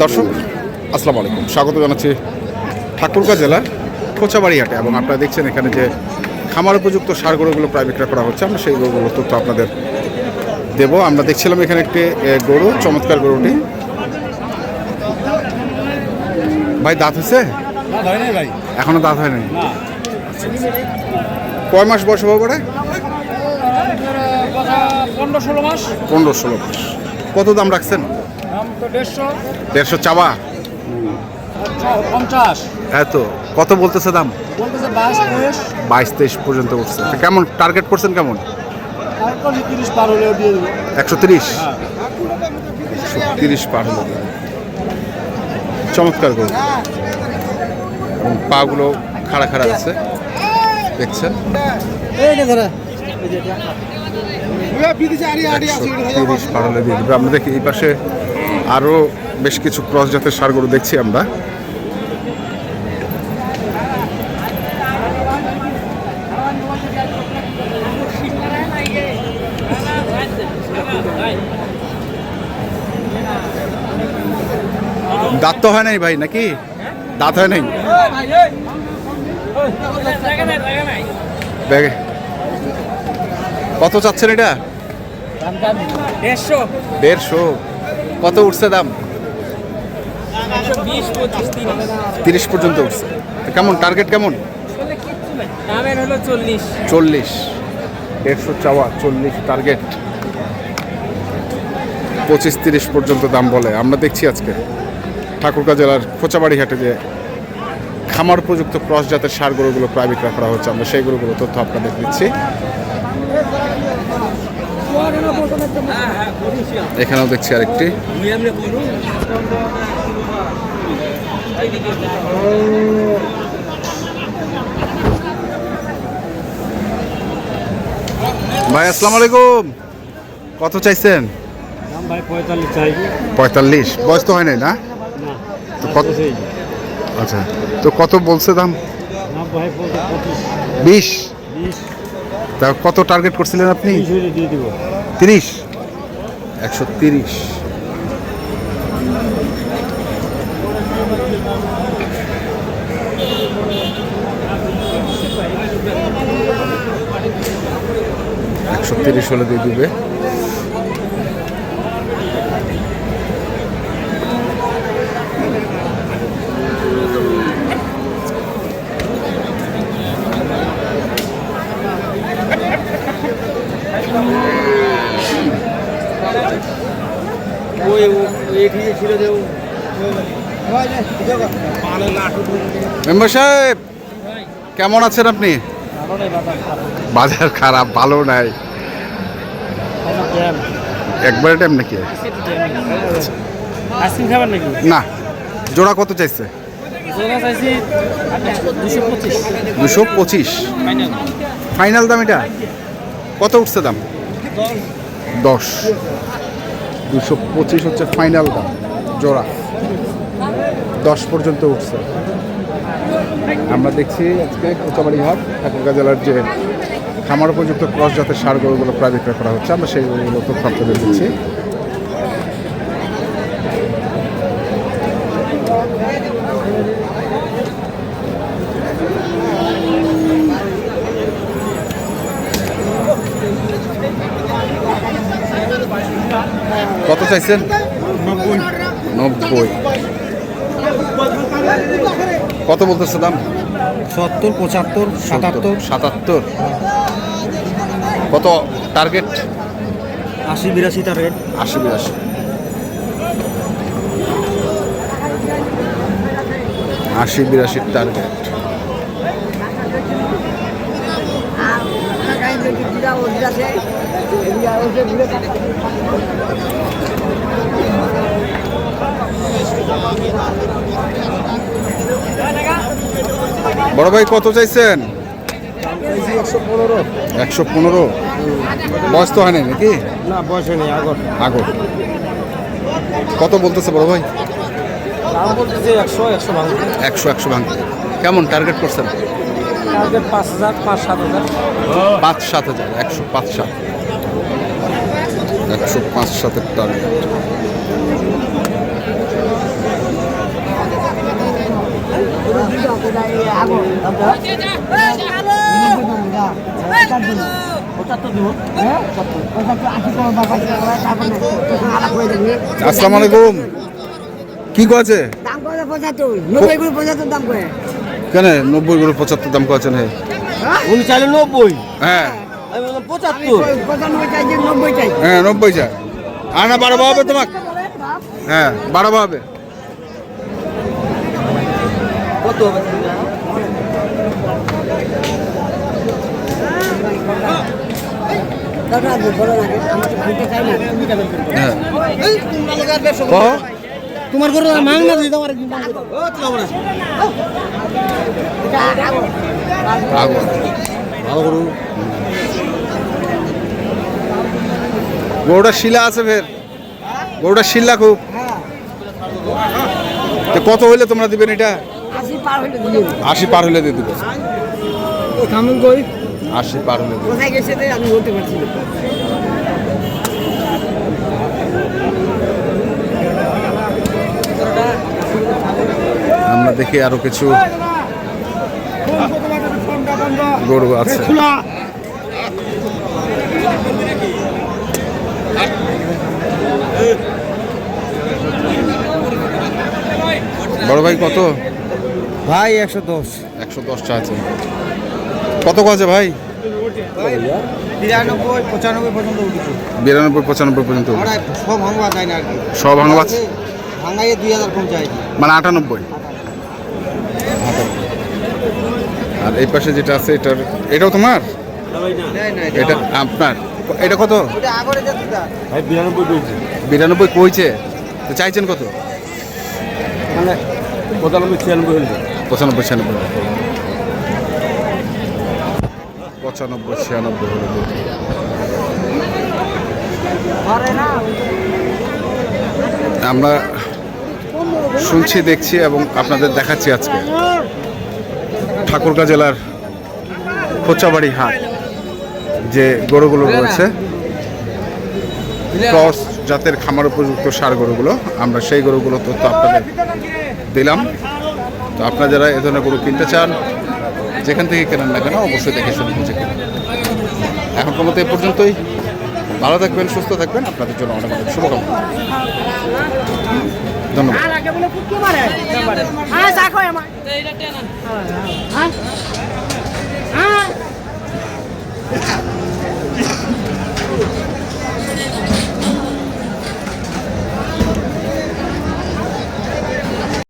দর্শক আসসালামু আলাইকুম। স্বাগত জানাচ্ছি ঠাকুরগাঁ জেলার কোচাবাড়ি হাটে এবং আপনারা দেখছেন এখানে যে খামার উপযুক্ত সার গরুগুলো প্রায় বিক্রয় করা হচ্ছে। আমরা সেই গরুগুলোর তথ্য আপনাদের দেব। আমরা দেখছিলাম এখানে একটি গরু চমৎকার গরুটি। ভাই দাঁত হয়েছে? এখনও দাঁত হয়নি? কয় মাস বয়স হবে পরে পনেরো ষোলো মাস। পনেরো ষোলো মাস। কত দাম রাখছেন? দেড়শো। চাওয়া? হ্যাঁ তো কত বলতেছে দাম? বাইশ তেইশ। পর্যন্ত উঠছে। কেমন টার্গেট করছেন কেমন? তারপর তিরিশ একশো তিরিশ? তিরিশ পার হলো। চমৎকার গরু। এবং পাগুলো খাড়া খাড়া আছে। দেখছেন? তিরিশ দিয়ে দেবে। আমরা দেখি, এই পাশে আরও বেশ কিছু ক্রস জাতের সার গরু দেখছি আমরা। দাঁত তো হয় নাই ভাই, নাকি? দাঁত হয় নাই? কত চাচ্ছেন এটা? দেড়শো। কত উঠছে দাম? পঁচিশ তিরিশ। পর্যন্ত উঠছে। কেমন টার্গেট কেমন? চল্লিশ। দেড়শো চাওয়া চল্লিশ টার্গেট। পঁচিশ তিরিশ পর্যন্ত দাম বলে। আমরা দেখছি আজকে ঠাকুরগাঁ জেলার খোঁচাবাড়ি হাটে যে খামার উপযুক্ত ক্রস জাতের সার গরুগুলো প্রায় বিক্রয় করা হচ্ছে। আমরা সেই গরুগুলো তথ্য আপনাদের দিচ্ছি। এখানেও দেখছি আরেকটি। ভাই আসসালামু আলাইকুম। কত চাইছেন? পঁয়তাল্লিশ। বয়স তো হয় নাই না? তো কত আচ্ছা তো কত বলছে দাম? বিশ। তা কত টার্গেট করছিলেন আপনি? তিরিশ দিয়ে দেবো। তিরিশ? একশো তিরিশ। একশো তিরিশ হলে দিয়ে দিবে। মেম্বার সাহেব কেমন আছেন আপনি? বাজার খারাপ। ভালো নাই। একবারে টাইম নাকি? না। জোড়া কত চাইছে? দুশো পঁচিশ। ফাইনাল। দাম এটা? কত উঠছে দাম? দশ। দুশো পঁচিশ হচ্ছে ফাইনাল দাম জোড়া। দশ পর্যন্ত উঠছে। আমরা দেখছি আজকে কোচাবাড়ি হাট, ঠাকুরগাঁ জেলার যে খামার উপযুক্ত ক্রস জাতের সার গরুগুলো প্রায় বিক্রয় করা হচ্ছে। আমরা সেই গরুগুলো তথ্য আপনাদের দিচ্ছি। চাইছেন? নব্বই। নব্বই কত বলতেছে দাম? সত্তর পঁচাত্তর সাতাত্তর। সাতাত্তর। কত টার্গেট আশি বিরাশি টার্গেট আশি বিরাশি। আশি বিরাশির টার্গেট বড় ভাই কত চাইছেন? একশো পনেরো। বয়স তো হয়নি নাকি? না বয়সে নেই আগর। আগর। কত বলতেছে বড় ভাই? একশো একশো ভাঙতে কেমন টার্গেট করছেন? পাঁচ হাজার পাঁচ সাত হাজার। পাঁচ সাত হাজার একশো পাঁচ সাত। একশো পাঁচ সাতের টার্গেট আসসালামু আলাইকুম। কি কয়েছে কেন? নব্বই করে পঁচাত্তর দাম কয়েছেন হে উনি চাইলে নব্বই। হ্যাঁ। পঁচাত্তর। হ্যাঁ নব্বই চাই। আর না বাড়াবো হবে তোমাকে। হ্যাঁ বাড়াবো হবে। কত হবে? তোমার করে মাং না দিতে ভালো গরুটা শিলা আছে ফের। গরুটা শিলা খুব। কত হইলে তোমরা দিবেন এটা? আশি পার হইলে দিয়ে দেবো। দিয়ে কই? আশি পার দিবে। কোথায় গেছে রে? আমি বলতে পারছি না। আমরা দেখি আরও কিছু গরু আছে। বড় ভাই কত? ভাই একশো দশ। একশো দশটা আছে। কত আছে ভাই? বিরানব্বই পঁচানব্বই পর্যন্ত উঠেছে। বিরানব্বই পঁচানব্বই পর্যন্ত সব ভাঙবা মানে আটানব্বই। আর এই পাশে যেটা আছে এটার এটাও তোমার? এটা আপনার। এটা কত? বিরানব্বই কইছে। তো চাইছেন কত? মানে পঁচানব্বই ছিয়ানব্বই হয়েছে পঁচানব্বই ছিয়ানব্বই। পঁচানব্বই, ছিয়ানব্বই হলো আমরা শুনছি, দেখছি এবং আপনাদের দেখাচ্ছি আজকে। ঠাকুরগাঁ জেলার খোঁচাবাড়ি হাট, যে গরুগুলো রয়েছে, ক্রস জাতের খামার উপযুক্ত সার গরুগুলো, আমরা সেই গরুগুলো তথ্য আপনাদের দিলাম। তো আপনারা যারা এ ধরনের গরু কিনতে চান যেখান থেকে কেনেন না কেন অবশ্যই দেখে শুনে বুঝে কেনেন। এখন মতো এ পর্যন্তই। ভালো থাকবেন সুস্থ থাকবেন। আপনাদের জন্য অনেক অনেক শুভকামনা। ধন্যবাদ।